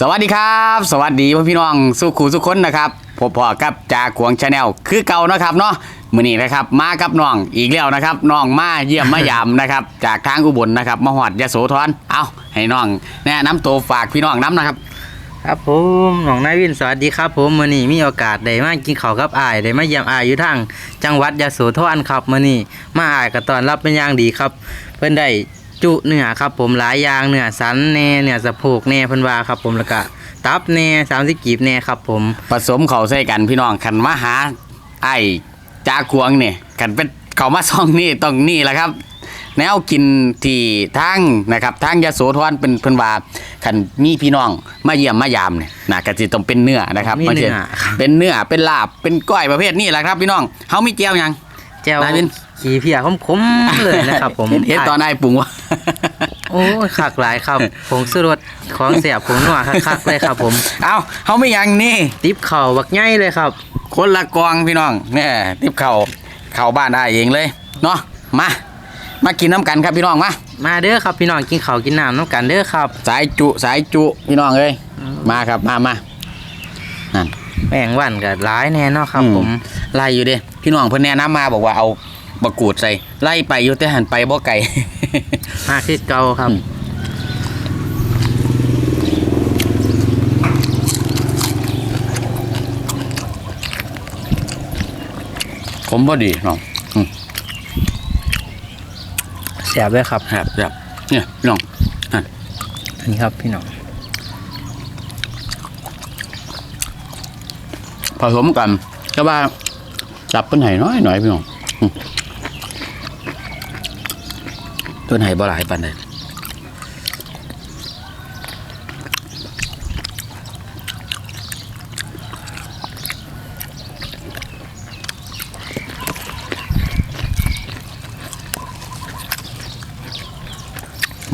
สวัสดีครับ สวัสดีพ่อพี่น้องสุขูสุขคนนะครับพบพอกับจ่าขวงชาแนลคือเก่านะครับเนาะมื้อนี้นะครับมากับน้องอีกแล้วนะครับน้องมาเยี่ยมมายามนะครับ จากทางอุบลนะครับมาหอดยโสธรเอาให้น้องแนะนำตัวฝากพี่น้องน้ำนะครับ ครับผมน้องนายวินสวัสดีครับ ผมมื้อนี้มีโอกาสได้มากินข้าวกับอ้ายได้มาเยี่ยมอ้ายอยู่ทางจังหวัดยโสธรครับมื้อนี้มาอ้ายก็ต้อนรับเป็นอย่างดีครับ เพิ่นได้ จุเนื้อครับผมหลายอย่างเนื้อสันแหน่เนื้อสะโพกแหน่เพิ่นว่าครับ ผมแล้วก็ตับแหน่30กีบแหน่ครับ ผมผสมเขาใส่กันพี่น้องคันมาหาไอ้จ่าขวงเนี่ยคันเป็นเขามาซ่องนี่ต้องนี่แหละครับ แนวกินที่ทางนะครับทางยโสธรเป็นเพิ่นว่าคันมีพี่น้องมาเยี่ยมมายามเนี่ยนะก็สิต้องเป็นเนื้อนะครับมีบ่ใช่เนื้อครับเป็นเนื้อเป็นลาบเป็นก้อยประเภทนี้แหละครับ พี่น้องเฮามีแก้วยัง แจ่วนายวิน ขี้เพียคมๆเลยนะครับ ผมเห็นเห็นตอนนายปรุงวะโอ้ยคักหลายครับผงสุรสของเสียบผงนัวคักๆเลยครับ ผม เอาเฮาไม่ยังนี่ ติบข้าวบักใหญ่เลยครับ คนละกองพี่น้องเนี่ยทิบเข่าเข้าบ้านได้เองเลยเนาะมา มากินน้ำกันครับพี่น้องมามาเด้อครับพี่น้องกินข้าวกินน้ำน้ำกันเด้อครับ สายจุสายจุพี่น้องเอ้ยมาครับมามานั่น แป้งหวันกับร้ายแน่เนอนครับ อืผมไล่อยู่เด้ พี่น้องเพิ่นแนะนำมาบอกว่าเอาบะกรูดใส่ไล่ไปอยู่แต่หันไปบ่ไก่ มาคือเก่าครับอืมผมพอดีน้องเสียบเลยครับครับครับเนี่ยพี่น้องนั่นอันนี้ครับพี่น้องผสมกันก็ว่า จับเป็นไห้น้อยหน่อยพี่น้องอืมต้นไห้บ่หลายปันเลย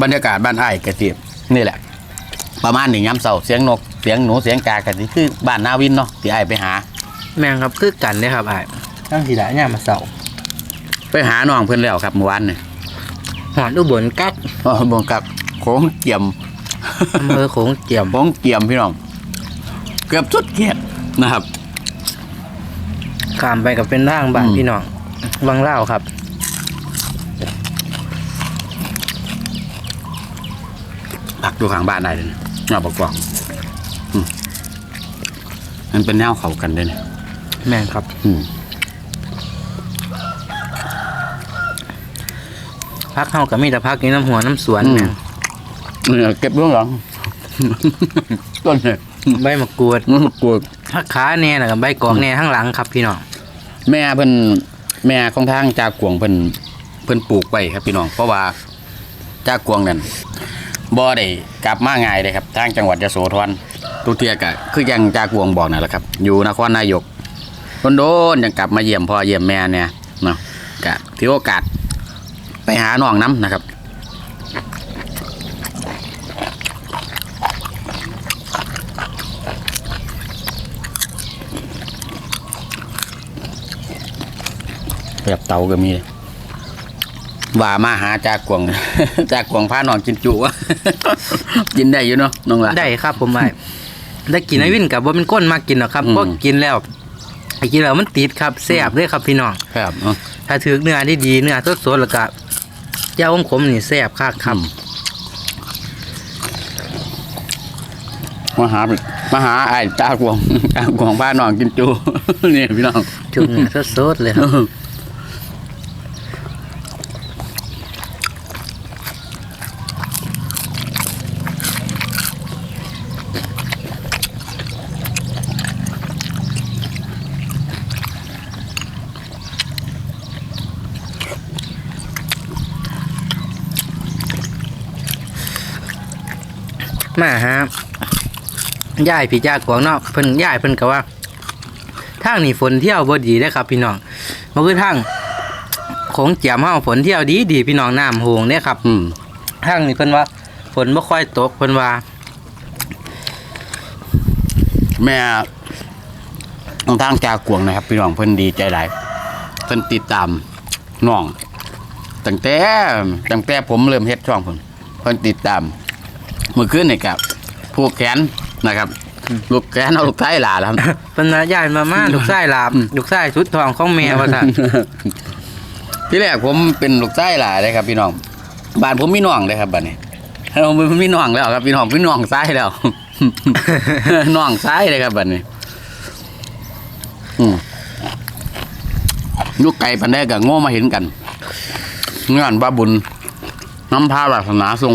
บรรยากาศบ้านไอ้ายกระเทียมนี่แหละ ประมาณหนึ่งย้ำเสาเสียงนกเสียงหนูเสียงกากันนี่คือบ้านนาวินเนาะที่ไอ้ายไปหา แมงครับคือกันเลยครับไอ้ ตั้งทีละเนี่ยมาเสาไปหาน้องเพื่อนแล้วครับเมื่อวานเนี่ยหอนอุบลกักอ๋อบงกับโค้งเกี่ยมอำเภอโขงเจียมโค้งเกี่ยมพี่น้องเกือบสุดเกียรตินะครับ ข้ามไปกับเป็นร่างบ้านอืม พี่น้องวังเล่าวครับผักดูข้างบ้านได้เลยเงาประกอบอืมมันเป็นแนวเขากันเลยนะแมงครับ อืม พักเข้ากับมีแต่พักนี้น้ำหัวน้ำสวนแมงเนี่ยเก็บเรื่องหลัง ต้นเนี่ยใบมะกรูดมันกลัวพักขาแน่แล้วกับใบกอกแน่ข้างหลังครับพี่น้องแม่เพิ่นแม่ของทางจากกวงเพิ่นเพิ่นปลูกไว้ครับพี่น้องเพราะว่าจากกวงนั่นบ่ได้กลับมาง่ายเลยครับ ทางจังหวัดยโสธรตุเทียกะคือยังจากกวงบอกนั่นแหละครับ อยู่นครนายกโดนๆยังกลับมาเยี่ยมพ่อเยี่ยมแม่เนี่ยเนาะกะถือโอกาส ไปหาน้องน้ำนะครับแบบเตาก็มีเลยว่ามาหาจากกวง จากกวงพาน้องกินจุวะกินได้อยู่เนาะน้องละได้ครับ ผมไอ้ได้กินไอวินกับว่าเป็นก้นมากินหรอกครับอืมเพราะกินแล้วไอ้กินแล้วมันติดครับแซ่บเลยครับพี่น้องครับเนาะถ้าถือเนื้อที่ดีเนื้อสดๆแล้วก็ เจ้าของผมนี่แซ่บคักครับมาหามาหาไอ้จากกวงจากกวงพาน้องกินจุนี่พี่น้องจุ่มเนื้อสดๆเลยครับ มาฮะย่ายพี่จ้ากวางเนาะเพิ่นย่ายเพิ่นก็ว่าทางนี้ฝนเที่ยวบ่ดีได้อครับ พี่น้องมันคือทางของเจียมเฮาฝนเที่ยวดีดีพี่น้องน้ำโหงเด้อครับ อืมทางนี้เพิ่นว่า ฝนบ่ค่อยตกเพิ่นว่า แม่ของทางจากกวงนะครับ พี่น้องเพิ่นดีใจหลายเพิ่นติดตามน้องตั้งแต่ตั้งแต่ผมเริ่มเฮ็ดช่องผมเพิ่นติดตาม เมื่อคืนนี่กับผูกแขนนะครับ ลูกแกนเอาลูกไส้หลาแล้วเป็นว่าย้ายมามาลูกชายลาบลูกชายสุดทองของแม่ว่าซั่นที่แรกผมเป็นลูกไส้หลาเลยครับ พี่น้องบ้านผมมีน้องเลยครับบ้านนี้ผมมีน้องแล้วครับพี่น้องพี่น้องไส้แล้วน้องไส้เลยครับบ้านนี้อืมลูกไก่ปันได้กับโง่มาเห็นกันงานบ้าบุญน้ำพาศาสนาทรง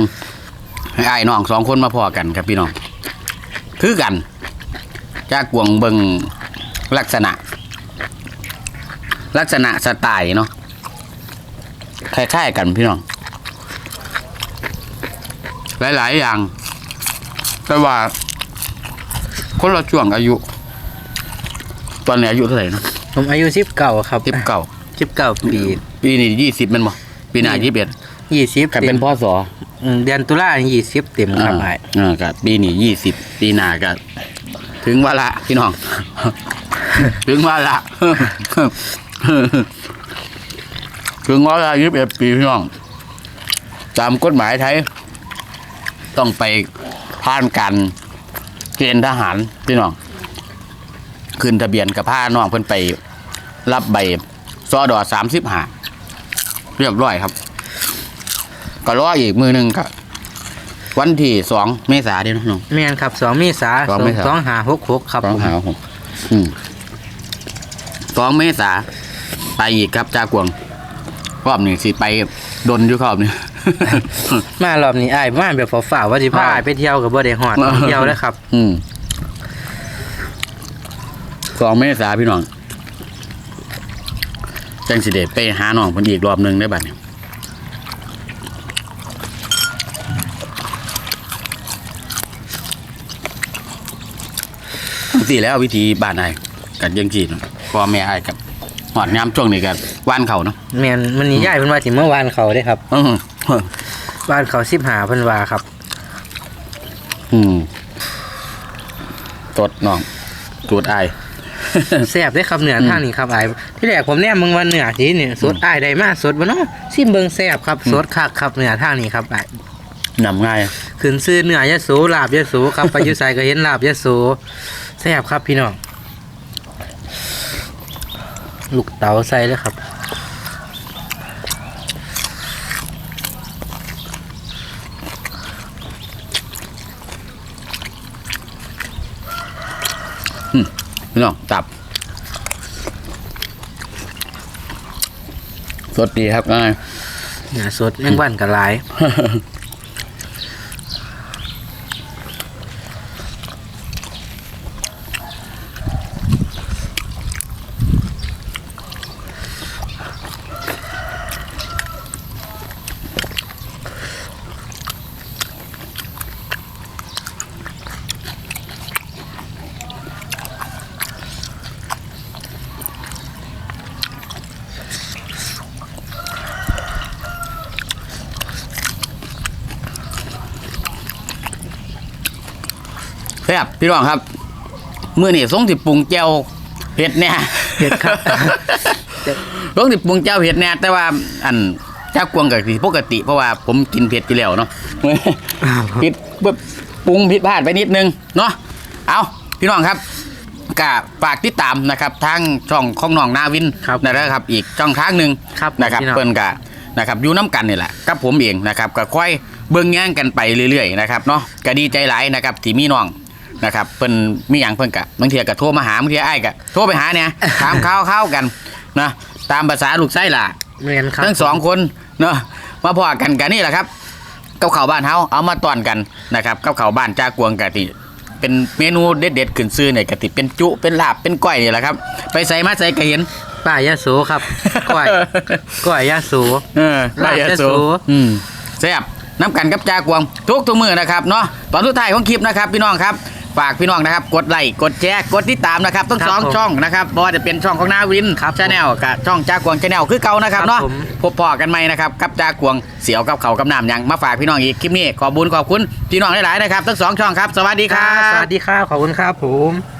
ให้ไอ้ายน้องสองคนมาพอกันครับพี่น้อง คือกันจากกวงเบิงลักษณะ ลักษณะสไตล์เนาะคล้ายๆกันพี่น้อง หลายๆอย่าง แต่ว่า คนละช่วงอายุ ตอนนี้อายุเท่าไหร่เนาะผมอายุ19ครับสิบเก้า19ปี ปีนี้ยี่สิบมันบ่ปีหน้ายี่สิบเอ็ด 20กับเป็นพ่อสออืมเดือนตุลา20เต็มครับอ้ายอ่ากับปีนี้ยี่สิบปีหน้าก็ถึงวาระพี่น้อง ถึงวาระถึงวาระยี่สิบเอ็ดปีพี่น้อง ตามกฎหมายไทย ต้องไปผ่านการเกณฑ์ทหารพี่น้อง ขึ้นทะเบียนกับผ้าน้องเพิ่นไป รับใบซอดอสามสิบห้าเรียบร้อยครับ ก็รออีกมือหนึ่งครับ วันที่สองเมษาเดียวนะน้อง แม่นครับ2เมษาสองเมษา2566ครับสองผมหาหกอืมสองเมษาไปอีกครับจากกวงรอบนี้สิไปดนอยู่รอบนี้มารอบนี้อ้ายมาแบบฝ่าๆว่าสิพาอ้ายไปเที่ยวก็บ่ได้ฮอดเที่ยวแล้วครับ อืมสองเมษาพี่น้องจังสิเดไปหาน้องเพิ่นอีกรอบหนึงได้บัดนี้ สี่แล้ววิธีบ้านไอ้กันยังจีเนาะพ่อแม่ไอ้กับหอดยามช่วงนี้กันว่านเขาเนาะแม่นมันนี่ย้ายเพิ่นว่าสิเมื่อวานเขาเด้ครับอื้อหือบ้านเขา15เพิ่นว่าครับ อืมตดน้องตูดไอ้แซ่บได้ครับเนื้อทางนี้ครับอ้ายที่แรกผมแนมมึงว่าเนื้อสิเนี่ยสดอ้ายได้มาสดบ่เนาะซิมเบิ่งแซ่บครับสดคักครับเนื้อทางนี้ครับอ้ายนำง่ายขึ้นซื้อเนื้อยะโสลาบยะโสครับไปอยู่ไสก็เห็นลาบยะโสแซ่บครับพี่น้อง ลูกเต๋าใส่เลยครับ พี่น้อง ตับ สดดีครับง่ายเนื้อสดแมงวันก็หลาย ซ่บพี่น้องครับเมื่อนี่สงสิปรุงแจ่วเผ็ดเนี่ยเผ็ดครับสงสิปรุงแจ่วเผ็ดเนี่ยแต่ว่าอันเจ้ากวงกับสิปกติ เพราะว่าผมกินเผ็ดอยู่แล้วเนาะผิดแบบปรุงผิดพลาดไปนิดนึงเนาะเอาพี่น้องครับก็ฝากติดตามนะครับทางช่องของน้องนาวินครับนะครับ อีกช่องทางหนึ่งครับนะครับพี่น้องเปิ้นกะนะครับอยู่น้ำกันนี่แหละกับผมเองนะครับก็ค่อยเบิ่งแย่งกันไปเรื่อยๆนะครับเนาะก็ดีใจหลายนะครับที่มีน้อง นะครับเปิ้นมีหยังเพิ่นกะบางทีก็โทรมาหาบางทีอ้ายก็โทรไปหาเนี่ยถามข่าวข่าวๆกันนะตามภาษาลูกไส้ล่ะแม่นครับทั้งสองคนเนาะมาพอกันกันนี่แหละครับกับข้าวบ้านเฮาเอามาตอนกันนะครับกับข้าวบ้านจากวงกะติ เป็นเมนูเด็ดๆขึ้นซื้อเนี่ยกะติเป็นจุเป็นลาบเป็นก้อยนี่แหละครับ ไปใส่มาใส่ก็เห็น ป้ายะโสครับก้อยก้อยยะโส เออลาบยะโส อืมแซ่บน้ำกันกับจากวงทุกทุกมือนะครับเนาะตอนสุดท้ายของคลิปนะครับพี่น้องครับ ฝากพี่น้องนะครับ กดไลค์กดแชร์กดติดตามนะครับทั้งครับสองผมช่องนะครับบ่ว่าจะเป็นช่องของนาวินครับชาแนลกับช่องจากวงชาแนลคือเก่านะครับครับเนาะผม พบพอกันไหมนะครับกับจากวงเสียวกับเขากับน้ำหยังมาฝากพี่น้องอีกคลิปนี้ขอบุญขอบคุณพี่น้องหลายๆนะครับทั้งสองช่องครับสวัสดีครับสวัสดีครับ ขอบคุณครับผม